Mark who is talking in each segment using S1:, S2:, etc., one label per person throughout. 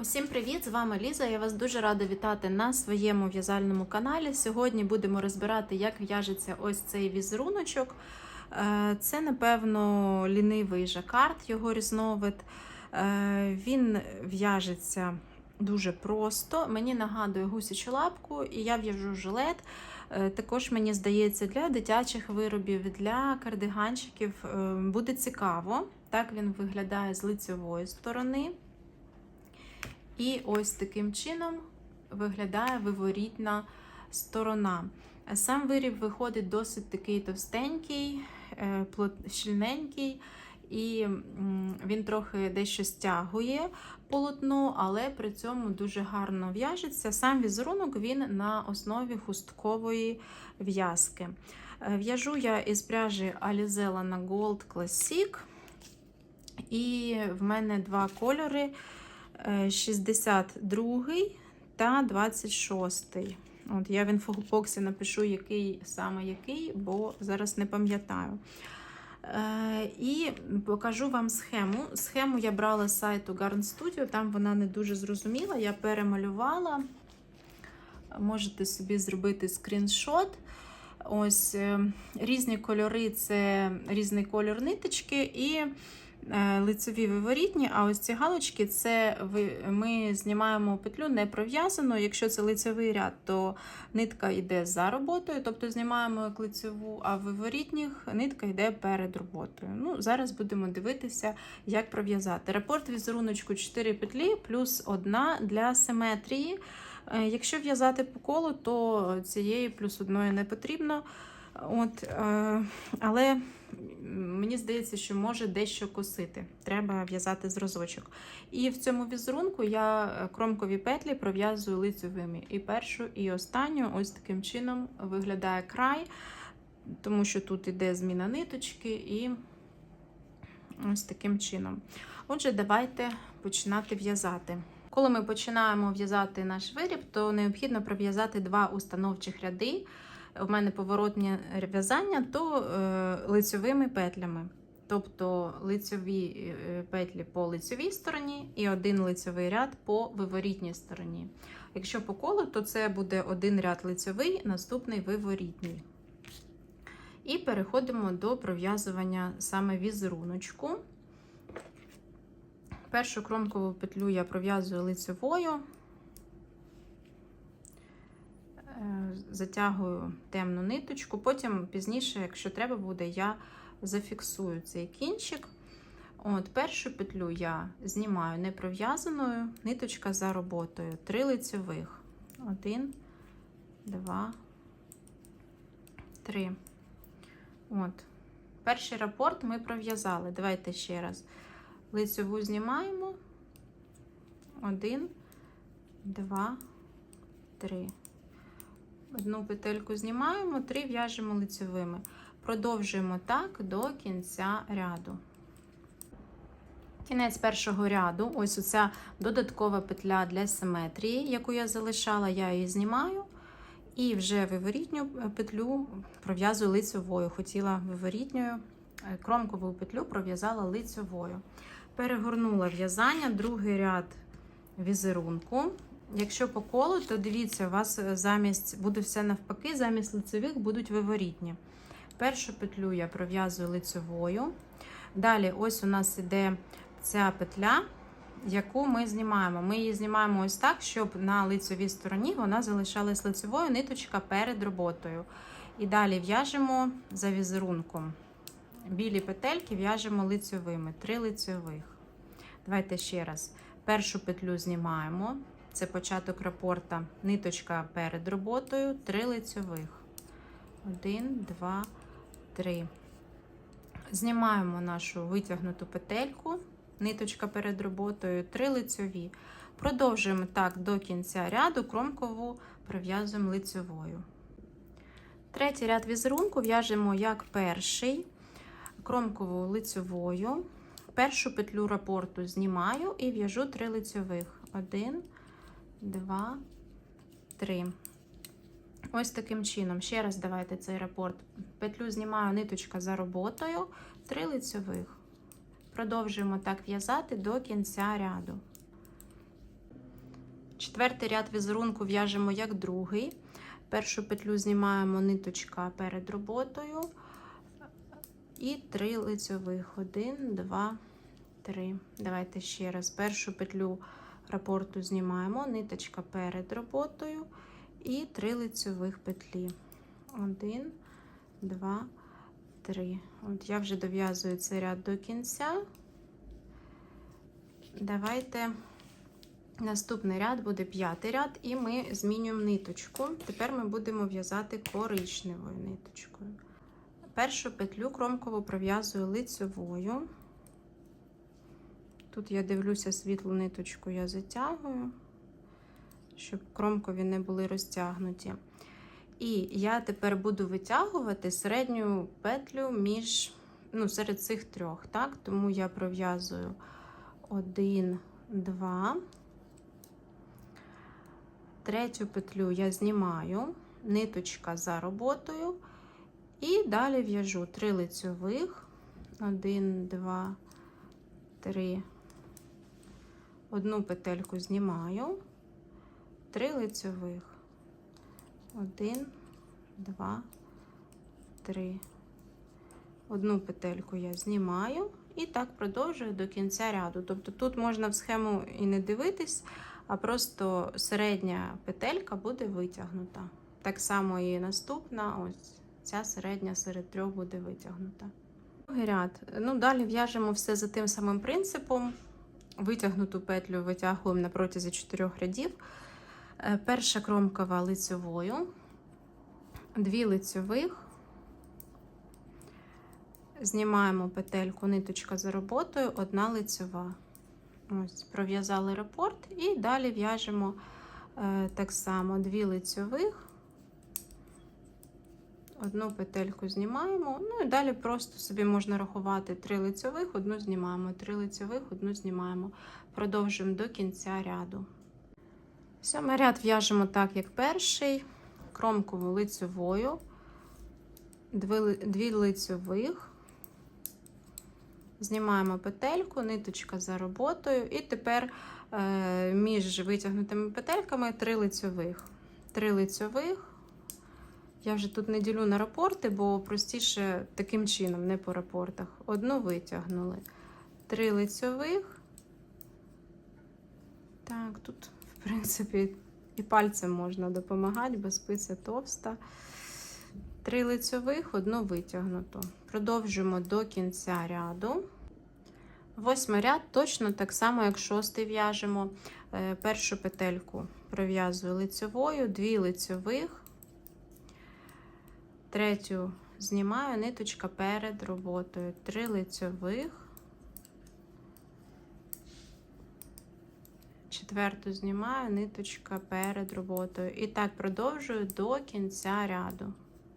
S1: Усім привіт! З вами Ліза. Я вас дуже рада вітати на своєму в'язальному каналі. Сьогодні будемо розбирати, як в'яжеться ось цей візеруночок. Е, Це, напевно, лінивий жакард, його різновид. Е, Він в'яжеться дуже просто. Мені нагадує гусячу лапку, і я в'яжу жилет. Е, Також мені здається, для дитячих виробів, для кардиганчиків буде цікаво. Так він виглядає з лицевої сторони. І ось таким чином виглядає виворітна сторона. Сам виріб виходить досить такий товстенький, е, щільненький, і він трохи дещо стягує полотно, але при цьому дуже гарно в'яжеться. Сам візерунок він на основі хусткової в'язки. Е, В'яжу я із пряжі Alizella на Gold Classic. І в мене два кольори. Е, 62 та 26. От я в інфобоксі напишу, який саме який, бо зараз не пам'ятаю. Е, і покажу вам схему. Схему я брала з сайту Garn Studio, там вона не дуже зрозуміла. Я перемалювала. Можете собі зробити скріншот. Ось е, різні кольори це різний кольор ниточки і е, лицеві виворітні, а ось ці галочки це ми знімаємо петлю не пров'язану. Якщо це лицевий ряд, то нитка йде за роботою, тобто знімаємо як лицеву, а виворітніх нитка йде перед роботою. Ну, Зараз будемо дивитися, як пров'язати. Рапорт візеруночку 4 петлі плюс одна для симетрії. Е, Якщо в'язати по колу, то цієї плюс одної не потрібно. От, е, але мені здається, що може дещо косити. Треба в'язати зразочок. І в цьому візерунку я е, кромкові петлі пров'язую лицевими. І першу, і останню. Ось таким чином виглядає край, тому що тут іде зміна ниточки, і ось таким чином. Отже, давайте починати в'язати. Коли ми починаємо в'язати наш виріб, то необхідно пров'язати два установчих ряди. У мене поворотне в'язання, то е, лицьовими петлями. Тобто лицьові е, петлі по лицьовій стороні і один лицьовий ряд по виворітній стороні. Якщо по колу, то це буде один ряд лицьовий, наступний виворітній. І переходимо до пров'язування саме візеруночку. Першу кромкову петлю я пров'язую лицевою, затягую темну ниточку, потім пізніше, якщо треба буде, я зафіксую цей кінчик. От, Першу петлю я знімаю не пров'язаною, ниточка за роботою, три лицевих. Один, два, три. От. Перший рапорт ми пров'язали. Давайте ще раз. Лицеву знімаємо. Один, два, три. Одну петельку знімаємо, три в'яжемо лицевими. Продовжуємо так до кінця ряду. Кінець першого ряду, ось оця додаткова петля для симетрії, яку я залишала, я її знімаю. І вже виворітню петлю пров'язую лицевою. Хотіла виворітньою, е, кромкову петлю пров'язала лицевою. Перегорнула в'язання, другий ряд візерунку. Якщо по колу, то дивіться, у вас замість буде все навпаки, замість лицевих будуть виворітні. Першу петлю я пров'язую лицевою. Далі, ось у нас іде ця петля, яку ми знімаємо. Ми її знімаємо ось так, щоб на лицевій стороні вона залишалась лицевою, ниточка перед роботою. І далі в'яжемо за візерунком. Білі петельки в'яжемо лицевими, три лицевих. Давайте ще раз. Першу петлю знімаємо. Це початок рапорта. Ниточка перед роботою, три лицьових. Один, два, три. Знімаємо нашу витягнуту петельку, ниточка перед роботою, три лицьові. Продовжуємо так до кінця ряду, кромкову пров'язуємо лицьовою. Третій ряд візерунку в'яжемо як перший, кромкову лицьовою. Першу петлю рапорту знімаю і в'яжу три лицьових. Один, два, три. Ось таким чином. Ще раз давайте цей рапорт. Петлю знімаю ниточка за роботою, три лицьових. Продовжуємо так в'язати до кінця ряду. Четвертий ряд візерунку в'яжемо як другий. Першу петлю знімаємо ниточка перед роботою. І три лицьових. Один, два, три. Давайте ще раз. Першу петлю рапорту знімаємо, ниточка перед роботою. І три лицьових петлі. Один, два, три. От я вже дов'язую цей ряд до кінця. Давайте наступний ряд буде п'ятий ряд, і ми змінюємо ниточку. Тепер ми будемо в'язати коричневою ниточкою. Першу петлю кромкову пров'язую лицьовою. Тут я дивлюся світлу ниточку, я затягую, щоб кромкові не були розтягнуті. І я тепер буду витягувати середню петлю між, ну, серед цих трьох. Так? Тому я пров'язую один, два. Третю петлю я знімаю, ниточка за роботою. І далі в'яжу три лицьових, один, два, три. Одну петельку знімаю, три лицьових. Один, два, три. Одну петельку я знімаю і так продовжую до кінця ряду. Тобто тут можна в схему і не дивитись, а просто середня петелька буде витягнута. Так само і наступна, ось ця середня серед трьох буде витягнута. Другий ряд. Ну, далі в'яжемо все за тим самим принципом. Витягнуту петлю витягуємо на протязі чотирьох рядів. Е, Перша кромкова лицьовою, дві лицьових, знімаємо петельку, ниточка за роботою, одна лицьова. Ось, Пров'язали рапорт і далі в'яжемо е, так само дві лицьових, одну петельку знімаємо, ну і далі просто собі можна рахувати три лицьових, одну знімаємо, три лицьових, одну знімаємо. Продовжуємо до кінця ряду. Сьомий ряд в'яжемо так, як перший, кромкову лицьовою, дві, лицьових, знімаємо петельку, ниточка за роботою, і тепер е, між витягнутими петельками три лицьових. Три лицьових. Я вже тут не ділю на рапорти, бо простіше таким чином, не по рапортах. Одну витягнули. Три лицьових. Так, тут в принципі, і пальцем можна допомагати, бо спиця товста. Три лицьових, одну витягнуту. Продовжуємо до кінця ряду. Восьмий ряд точно так само, як шостий в'яжемо. Е, Першу петельку пров'язую лицьовою, дві лицьових, третю знімаю ниточка перед роботою, три лицьових. четверту знімаю, ниточка перед роботою. І так продовжую до кінця ряду.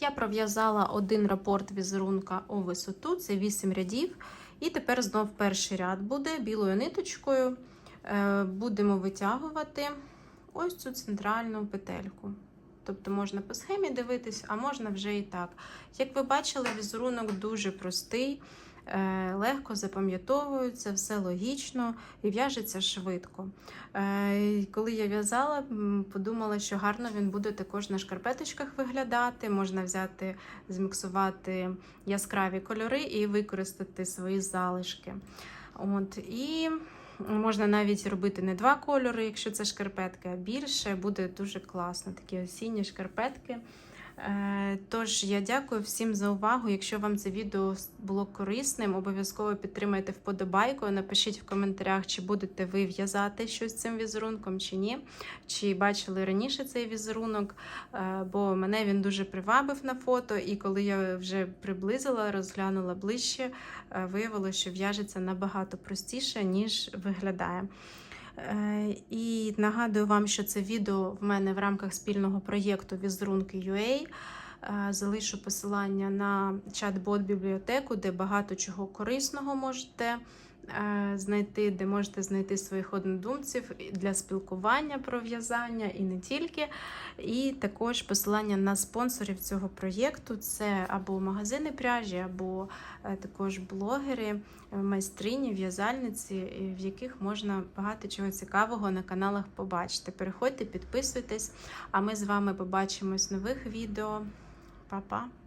S1: Я пров'язала один рапорт візерунка у висоту, це 8 рядів. І тепер знов перший ряд буде білою ниточкою. Е, Будемо витягувати ось цю центральну петельку. Тобто можна по схемі дивитись, а можна вже і так. Як ви бачили, візерунок дуже простий. Е, легко запам'ятовується, все логічно і в'яжеться швидко. Е, коли я в'язала, подумала, що гарно він буде також на шкарпеточках виглядати. Можна взяти, зміксувати яскраві кольори і використати свої залишки. От, І можна навіть робити не два кольори, якщо це шкарпетки, а більше. Буде дуже класно. Такі осінні шкарпетки. Е, тож я дякую всім за увагу. Якщо вам це відео було корисним, обов'язково підтримайте вподобайкою. Напишіть в коментарях, чи будете ви в'язати щось цим візерунком, чи ні. Чи бачили раніше цей візерунок, е, бо мене він дуже привабив на фото, і коли я вже приблизила, розглянула ближче, е, виявилося, що в'яжеться набагато простіше, ніж виглядає. І нагадую вам, що це відео в мене в рамках спільного проєкту Візерунки UA. Залишу посилання на чат-бот бібліотеку, де багато чого корисного можете е, знайти, де можете знайти своїх однодумців для спілкування про в'язання і не тільки. І також посилання на спонсорів цього проєкту це або магазини пряжі, або е, також блогери, е, майстрині, в'язальниці, е, в яких можна багато чого цікавого на каналах побачити. Переходьте, підписуйтесь, а ми з вами побачимось в нових відео. Па-па!